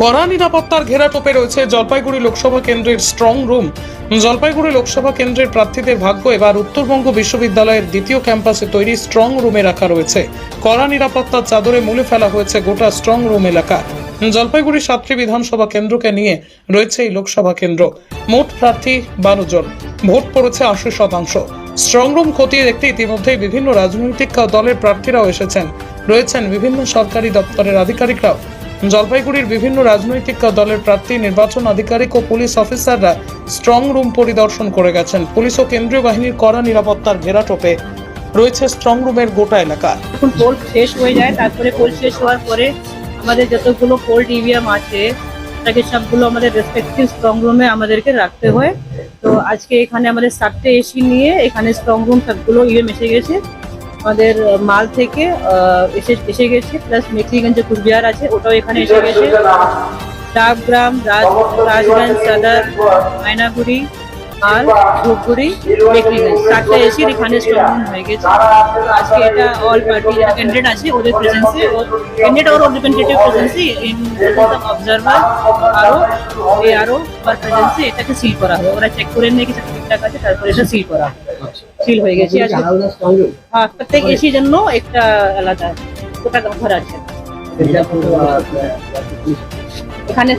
কড়া নিরাপত্তার ঘেরাটোপে রয়েছে জলপাইগুড়ি লোকসভা কেন্দ্রের স্ট্রং রুম জলপাইগুড়ি লোকসভা কেন্দ্রের প্রার্থীদের ভাগ্য এবার উত্তরবঙ্গ বিশ্ববিদ্যালয়ের দ্বিতীয় ক্যাম্পাসে তৈরি স্ট্রং রুমে রাখা রয়েছে। কড়া নিরাপত্তার চাদরে মুলে ফেলা হয়েছে গোটা স্ট্রং রুম এলাকা। জলপাইগুড়ি সাতটি বিধানসভা কেন্দ্রকে নিয়ে রয়েছে এই লোকসভা কেন্দ্র। মোট প্রার্থী বারো জন। ভোট পড়েছে আশি শতাংশ। স্ট্রং রুম খতিয়ে দেখতে ইতিমধ্যেই বিভিন্ন রাজনৈতিক দলের প্রার্থীরাও এসেছেন। রয়েছেন বিভিন্ন সরকারি দপ্তরের আধিকারিকরাও। জলপাইগুড়ির বিভিন্ন রাজনৈতিক দলের প্রার্থী, নির্বাচন আধিকারিক ও পুলিশ অফিসাররা স্ট্রং রুম পরিদর্শন করে গেছেন। পুলিশ ও কেন্দ্রীয় বাহিনীর কড়া নিরাপত্তার ঘেরাটোপে রয়েছে স্ট্রং রুমের গোটা এলাকা। যখন পোল শেষ হয়ে যায়, তারপরে পোল শেষ হওয়ার পরে আমাদের যতগুলো পোল ইভিএম আছে, তাকে সবগুলো আমাদের রেসপেক্টিভ স্ট্রং রুমে আমাদেরকে রাখতে হয়। তো আজকে এখানে আমাদের সাতটে এসি নিয়ে এখানে স্ট্রং রুম সবগুলো ইভিএম এসে গেছে। আমাদের মাল থেকে এসে এসে গেছে প্লাস মেখলিগঞ্জ কুচবিহার আছে ওটাও এখানে এসে গেছে। ডাকগ্রাম রাজ রাজগঞ্জ সদর মায়নাগুড়ি আর ধূপগুড়ি মেখলিগঞ্জ। চারটে এসির এখানে স্ট্রং হয়ে গেছে। আজকে এটা অল পার্টি যারা ক্যান্ডিডেট আছে ওদের প্রেজেন্সে ক্যান্ডিডেট আর রিপ্রেজেন্টেটিভ প্রেজেন্সে ইন প্রেজেন্স অফ অবজারভার আরও এ। আরও আর প্রেজেন্সে এটাকে সিল করা হবে। ওরা চেক করে নিয়ে কিছু ঠিকঠাক আছে তারপরে এটা সিল করা হবে। সিল হয়ে গেছে। আজকে হ্যাঁ প্রত্যেক এসির জন্য একটা আলাদা গোটা ঘর আছে। এখানে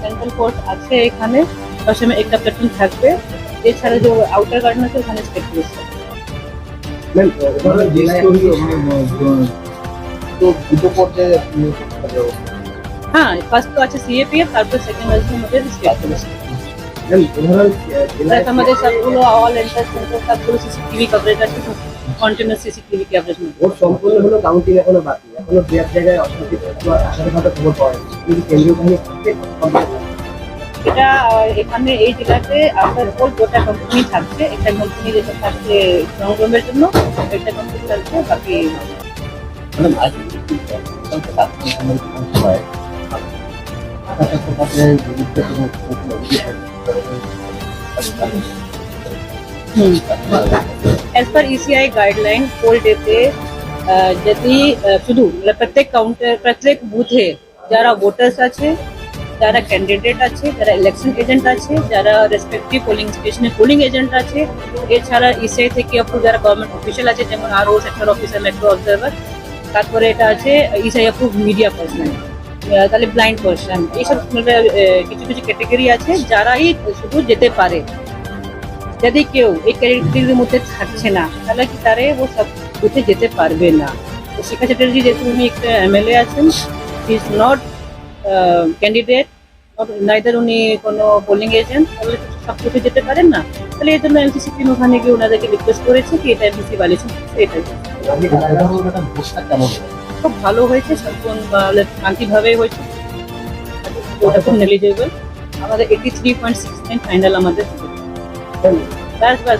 সেন্ট্রাল কোর্ট আছে এখানে। সবসময় একটা প্লেটুন থাকবে। এছাড়া যে আউটার গার্ডেন আছে ওখানে স্টেট পুলিশ থাকবে হ্যাঁ ফার্স্ট তো আছে সিএপিএফ তারপর সেকেন্ড আছে আমাদের স্টেট পুলিশ প্লাস আমাদের সবগুলো অল এন্টার সেন্টার সবগুলো সিসিটিভি কভারেজ আছে কন্টিনিউয়াস সিসিটিভি কভারেজ ভোট সম্পূর্ণ হলো কাউন্টিং এখনও বাকি এখনও দু এক জায়গায় অশান্তি আশার খবর পাওয়া যাচ্ছে কিন্তু কেন্দ্রীয় বাহিনী এটা এখানে এই জেলাতে আপনার ওল গোটা কোম্পানি থাকছে একটা কোম্পানি যেটা থাকছে সংগ্রামের জন্য একটা কোম্পানি থাকছে বাকি as per ECI guideline poll ডেতে যদি আহ, শুধু মানে প্রত্যেক কাউন্টার প্রত্যেক বুথে যারা ভোটার্স আছে যারা ক্যান্ডিডেট আছে যারা ইলেকশন এজেন্ট আছে যারা রেসপেক্টিভ পোলিং স্টেশনে পোলিং এজেন্ট আছে এছাড়া ইসিআই থেকে আপু যারা গভর্নমেন্ট অফিসিয়াল আছে যেমন আরও সেক্টর অফিসার মেট্রো অবজারভার তারপরে এটা আছে ইসিআই আপু মিডিয়া পার্সন তাহলে ব্লাইন্ড পার্সন এইসব মানে, কিছু কিছু ক্যাটেগরি আছে যারাই শুধু যেতে পারে। যদি কেউ এই ক্যাটেগরির মধ্যে থাকছে না তাহলে কি তারে ও সব বুথে যেতে পারবে না। তো শিক্ষা চ্যাটার্জি যেহেতু উনি একটা এমএলএ আছেন ইজ নট ক্যান্ডিডেট নাইদার উনি কোনো পোলিং এজেন্ট তাহলে সব বুথে যেতে পারেন না। তাহলে এই জন্য এমসিসি টিম ওখানে গিয়ে ওনাদেরকে রিকোয়েস্ট করেছে কি এটা এমসিসি ভাইলেশন এটাই। খুব ভালো হয়েছে শান্তিভাবে হয়েছে। ওটা খুব নেলিজেবল আমাদের eighty three point six final আমাদের। ব্যাস ব্যাস।